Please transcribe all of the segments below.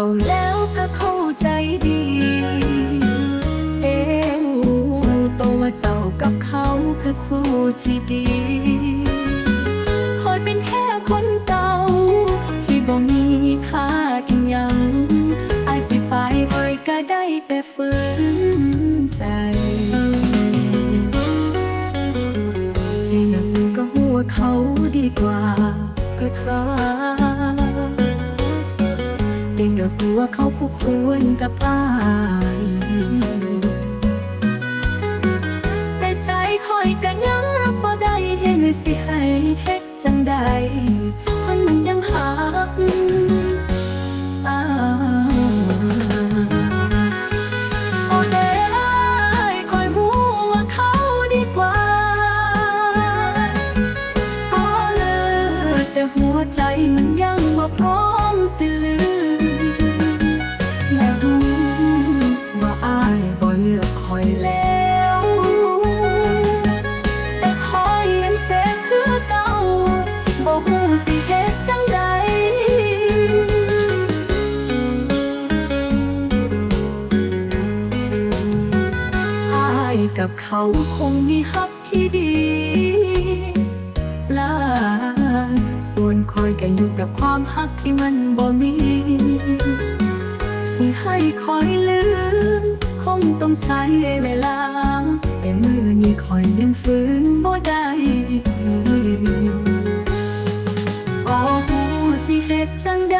เขาแล้วก็เข้าใจดี เอ็งรู้ตัเจ้ากับเขาคือคู่ที่ดีคอยเป็นแค่คนเก่า ที่บ่มีค่ากินยังอายสิไปไอก็ได้แต่ฝืนใจเองก็หัวเขาดีกว่าก็เคย เด็กก็รู้ว่าเขาคู่ควรกับอายแต่ใจคอยก็ยังรับบ่ได้เห็นสิให้เฮ็ดจังใดคนมันยังหักอายโอเด้อคอยรู้ว่าเขาดีกว่าพอเลิกแต่หัวใจมันยังบ่พร้อมสิลืม กับเขาคงมีฮักที่ดีลาส่วนคอยก็อยู่กับความฮักที่มันบ่มีสิให้คอยลืมคงต้องใช้เวลาแต่มือนี้คอยยังฝืนบ่ได้บ่ฮู้สิเฮ็ดจังใด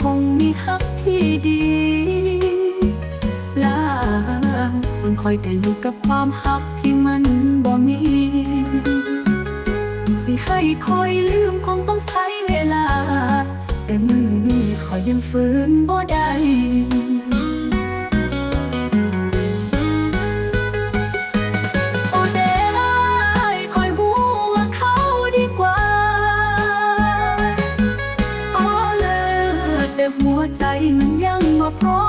คงมีฮักที่ดีลาส่วนคอยแต่อยู่กับความฮักที่มันบ่มี สิให้คอยลืมคงต้องใช้เวลา แต่มือนี้คอยยังฝืนบ่ได้ ใจมันยังมาพร้อม